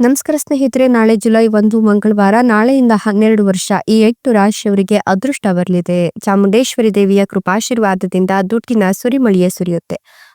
ನಮಸ್ಕಾರ ಸ್ನೇಹಿತರೆ, ನಾಳೆ ಜುಲೈ ಒಂದು ಮಂಗಳವಾರ, ನಾಳೆಯಿಂದ ಹನ್ನೆರಡು ವರ್ಷ ಈ ಎಂಟು ರಾಶಿಯವರಿಗೆ ಅದೃಷ್ಟ ಬರಲಿದೆ. ಚಾಮುಂಡೇಶ್ವರಿ ದೇವಿಯ ಕೃಪಾಶೀರ್ವಾದದಿಂದ ದುಡ್ಡಿನ ಸುರಿಮಳಿಯೇ ಸುರಿಯುತ್ತೆ.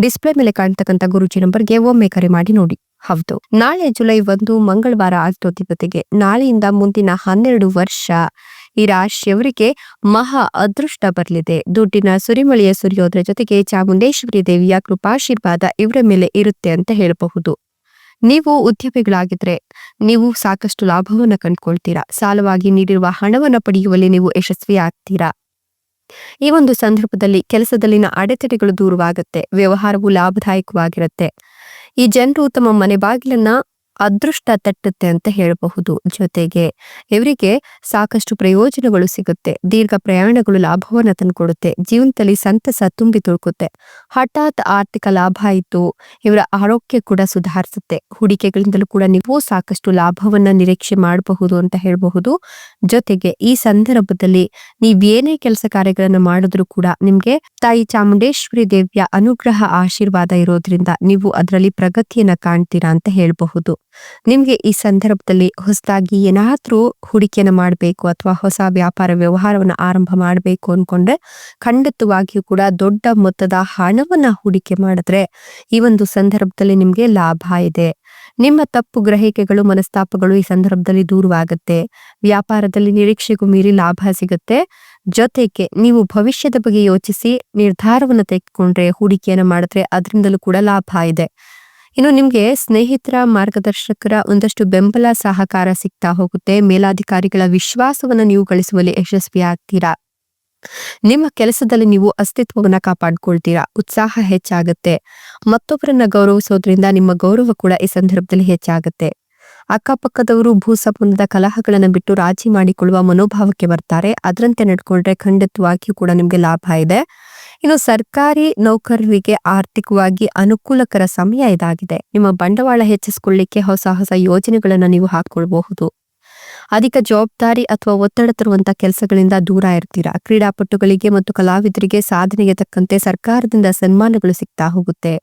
ಡಿಸ್ಪ್ಲೇ ಮೇಲೆ ಕಾಣ್ತಕ್ಕಂಥ ಗುರುಜಿ ನಂಬರ್ಗೆ ಒಮ್ಮೆ ಕರೆ ಮಾಡಿ ನೋಡಿ. ಹೌದು. ನಾಳೆ ಜುಲೈ ಒಂದು ಮಂಗಳವಾರ ಆಗ್ತೋತಿಪತಿಗೆ ನಾಳೆಯಿಂದ ಮುಂದಿನ ಹನ್ನೆರಡು ವರ್ಷ ಈ ರಾಶಿಯವರಿಗೆ ಮಹಾ ಅದೃಷ್ಟ ಬರಲಿದೆ. ದುಡ್ಡಿನ ಸುರಿಮಳೆಯ ಸುರಿಯೋದ್ರ ಜೊತೆಗೆ ಚಾಮುಂಡೇಶ್ವರಿ ದೇವಿಯ ಕೃಪಾಶೀರ್ವಾದ ಇವರ ಮೇಲೆ ಇರುತ್ತೆ ಅಂತ ಹೇಳಬಹುದು. ನೀವು ಉದ್ಯಮಿಗಳಾಗಿದ್ರೆ ನೀವು ಸಾಕಷ್ಟು ಲಾಭವನ್ನು ಕಂಡುಕೊಳ್ತೀರಾ. ಸಾಲವಾಗಿ ನೀಡಿರುವ ಹಣವನ್ನು ಪಡೆಯುವಲ್ಲಿ ನೀವು ಯಶಸ್ವಿ ಆಗ್ತೀರಾ ಈ ಒಂದು ಸಂದರ್ಭದಲ್ಲಿ ಕೆಲಸದಲ್ಲಿನ ಅಡೆತಡೆಗಳು ದೂರವಾಗುತ್ತೆ ವ್ಯವಹಾರವು ಲಾಭದಾಯಕವಾಗಿರುತ್ತೆ. ಈ ಜನರು ತಮ್ಮ ಮನೆ ಬಾಗಿಲನ್ನ ಅದೃಷ್ಟ ತಟ್ಟುತ್ತೆ ಅಂತ ಹೇಳಬಹುದು. ಜೊತೆಗೆ ಇವರಿಗೆ ಸಾಕಷ್ಟು ಪ್ರಯೋಜನಗಳು ಸಿಗುತ್ತೆ. ದೀರ್ಘ ಪ್ರಯಾಣಗಳು ಲಾಭವನ್ನ ತಂದುಕೊಡುತ್ತೆ. ಜೀವನದಲ್ಲಿ ಸಂತಸ ತುಂಬಿ ತುಳುಕುತ್ತೆ. ಹಠಾತ್ ಆರ್ಥಿಕ ಲಾಭ ಆಯಿತು, ಇವರ ಆರೋಗ್ಯ ಕೂಡ ಸುಧಾರಿಸುತ್ತೆ. ಹೂಡಿಕೆಗಳಿಂದಲೂ ಕೂಡ ನೀವು ಸಾಕಷ್ಟು ಲಾಭವನ್ನ ನಿರೀಕ್ಷೆ ಮಾಡಬಹುದು ಅಂತ ಹೇಳಬಹುದು. ಜೊತೆಗೆ ಈ ಸಂದರ್ಭದಲ್ಲಿ ನೀವೇನೇ ಕೆಲಸ ಕಾರ್ಯಗಳನ್ನು ಮಾಡಿದ್ರು ಕೂಡ ನಿಮ್ಗೆ ತಾಯಿ ಚಾಮುಂಡೇಶ್ವರಿ ದೇವಿಯ ಅನುಗ್ರಹ ಆಶೀರ್ವಾದ ಇರೋದ್ರಿಂದ ನೀವು ಅದರಲ್ಲಿ ಪ್ರಗತಿಯನ್ನ ಕಾಣ್ತೀರಾ ಅಂತ ಹೇಳಬಹುದು. ನಿಮ್ಗೆ ಈ ಸಂದರ್ಭದಲ್ಲಿ ಹೊಸದಾಗಿ ಏನಾದರೂ ಹೂಡಿಕೆಯನ್ನು ಮಾಡಬೇಕು ಅಥವಾ ಹೊಸ ವ್ಯಾಪಾರ ವ್ಯವಹಾರವನ್ನ ಆರಂಭ ಮಾಡಬೇಕು ಅನ್ಕೊಂಡ್ರೆ ಖಂಡಿತವಾಗಿಯೂ ಕೂಡ ದೊಡ್ಡ ಮೊತ್ತದ ಹಣವನ್ನು ಹೂಡಿಕೆ ಮಾಡಿದ್ರೆ ಈ ಒಂದು ಸಂದರ್ಭದಲ್ಲಿ ನಿಮಗೆ ಲಾಭ ಇದೆ. ನಿಮ್ಮ ತಪ್ಪು ಗ್ರಹಿಕೆಗಳು, ಮನಸ್ತಾಪಗಳು ಈ ಸಂದರ್ಭದಲ್ಲಿ ದೂರವಾಗುತ್ತೆ. ವ್ಯಾಪಾರದಲ್ಲಿ ನಿರೀಕ್ಷೆಗೂ ಮೀರಿ ಲಾಭ ಸಿಗುತ್ತೆ. ಜೊತೆಗೆ ನೀವು ಭವಿಷ್ಯದ ಬಗ್ಗೆ ಯೋಚಿಸಿ ನಿರ್ಧಾರವನ್ನು ತೆಗೆದುಕೊಂಡ್ರೆ, ಹೂಡಿಕೆಯನ್ನು ಮಾಡಿದ್ರೆ ಅದರಿಂದಲೂ ಕೂಡ ಲಾಭ ಇದೆ. ಇನ್ನು ನಿಮಗೆ ಸ್ನೇಹಿತರ ಮಾರ್ಗದರ್ಶಕರ ಒಂದಷ್ಟು ಬೆಂಬಲ ಸಹಕಾರ ಸಿಗ್ತಾ ಹೋಗುತ್ತೆ. ಮೇಲಾಧಿಕಾರಿಗಳ ವಿಶ್ವಾಸವನ್ನ ನೀವು ಗಳಿಸುವಲ್ಲಿ ಯಶಸ್ವಿ ಆಗ್ತೀರಾ? ನಿಮ್ಮ ಕೆಲಸದಲ್ಲಿ ನೀವು ಅಸ್ತಿತ್ವವನ್ನ ಕಾಪಾಡ್ಕೊಳ್ತೀರಾ? ಉತ್ಸಾಹ ಹೆಚ್ಚಾಗುತ್ತೆ. ಮತ್ತೊಬ್ಬರನ್ನ ಗೌರವಿಸೋದ್ರಿಂದ ನಿಮ್ಮ ಗೌರವ ಕೂಡ ಈ ಸಂದರ್ಭದಲ್ಲಿ ಹೆಚ್ಚಾಗುತ್ತೆ. ಅಕ್ಕಪಕ್ಕದವರು ಭೂ ಸಂಬಂಧದ ಕಲಹಗಳನ್ನು ಬಿಟ್ಟು ರಾಜಿ ಮಾಡಿಕೊಳ್ಳುವ ಮನೋಭಾವಕ್ಕೆ ಬರ್ತಾರೆ. ಅದರಂತೆ ನಡ್ಕೊಂಡ್ರೆ ಖಂಡಿತವಾಗಿಯೂ ಕೂಡ ನಿಮ್ಗೆ ಲಾಭ ಇದೆ. ಇನ್ನು ಸರ್ಕಾರಿ ನೌಕರರಿಗೆ ಆರ್ಥಿಕವಾಗಿ ಅನುಕೂಲಕರ ಸಮಯ ಇದಾಗಿದೆ. ನಿಮ್ಮ ಬಂಡವಾಳ ಹೆಚ್ಚಿಸಿಕೊಳ್ಳಿಕ್ಕೆ ಹೊಸ ಹೊಸ ಯೋಜನೆಗಳನ್ನು ನೀವು ಹಾಕೊಳ್ಬಹುದು. ಅಧಿಕ ಜವಾಬ್ದಾರಿ ಅಥವಾ ಒತ್ತಡ ತರುವಂತಹ ಕೆಲಸಗಳಿಂದ ದೂರ ಇರ್ತೀರಾ? ಕ್ರೀಡಾಪಟುಗಳಿಗೆ ಮತ್ತು ಕಲಾವಿದರಿಗೆ ಸಾಧನೆಗೆ ತಕ್ಕಂತೆ ಸರ್ಕಾರದಿಂದ ಸನ್ಮಾನಗಳು ಸಿಗ್ತಾ ಹೋಗುತ್ತೆ.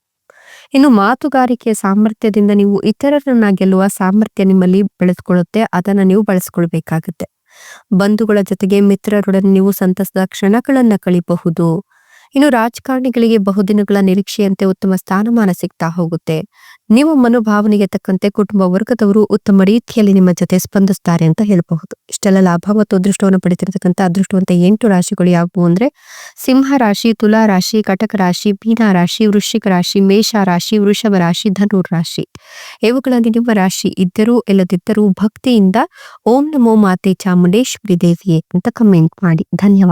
ಇನ್ನು ಮಾತುಗಾರಿಕೆಯ ಸಾಮರ್ಥ್ಯದಿಂದ ನೀವು ಇತರರನ್ನ ಗೆಲ್ಲುವ ಸಾಮರ್ಥ್ಯ ನಿಮ್ಮಲ್ಲಿ ಬೆಳೆಸ್ಕೊಳ್ಳುತ್ತೆ ಅದನ್ನ ನೀವು ಬಳಸ್ಕೊಳ್ಬೇಕಾಗುತ್ತೆ. ಬಂಧುಗಳ ಜೊತೆಗೆ ಮಿತ್ರರೊಡನೆ ನೀವು ಸಂತಸದ ಕ್ಷಣಗಳನ್ನ ಕಳಿಬಹುದು. ಇನ್ನು ರಾಜಕಾರಣಿಗಳಿಗೆ ಬಹುದಿನಗಳ ನಿರೀಕ್ಷೆಯಂತೆ ಉತ್ತಮ ಸ್ಥಾನಮಾನ ಸಿಗ್ತಾ ಹೋಗುತ್ತೆ. ನಿಮ್ಮ ಮನೋಭಾವನೆಗೆ ತಕ್ಕಂತೆ ಕುಟುಂಬ ವರ್ಗದವರು ಉತ್ತಮ ರೀತಿಯಲ್ಲಿ ನಿಮ್ಮ ಜೊತೆ ಸ್ಪಂದಿಸ್ತಾರೆ ಅಂತ ಹೇಳಬಹುದು. ಇಷ್ಟೆಲ್ಲ ಲಾಭ ಮತ್ತು ಅದೃಷ್ಟವನ್ನು ಪಡೆದಿರತಕ್ಕಂಥ ಅದೃಷ್ಟವಂತ ಎಂಟು ರಾಶಿಗಳು ಯಾವುವು ಅಂದ್ರೆ ಸಿಂಹ ರಾಶಿ, ತುಲಾ ರಾಶಿ, ಕಟಕ ರಾಶಿ, ಮೀನಾ ರಾಶಿ, ವೃಶ್ಚಿಕ ರಾಶಿ, ಮೇಷ ರಾಶಿ, ವೃಷಭ ರಾಶಿ ಧನು ರಾಶಿ. ಇವುಗಳಲ್ಲಿ ನಿಮ್ಮ ರಾಶಿ ಇದ್ದರೂ ಇಲ್ಲದಿದ್ದರೂ ಭಕ್ತಿಯಿಂದ ಓಂ ನಮೋ ಮಾತೆ ಚಾಮುಂಡೇಶ್ವರಿ ದೇವಿಯೇ ಅಂತ ಕಮೆಂಟ್ ಮಾಡಿ. ಧನ್ಯವಾದ.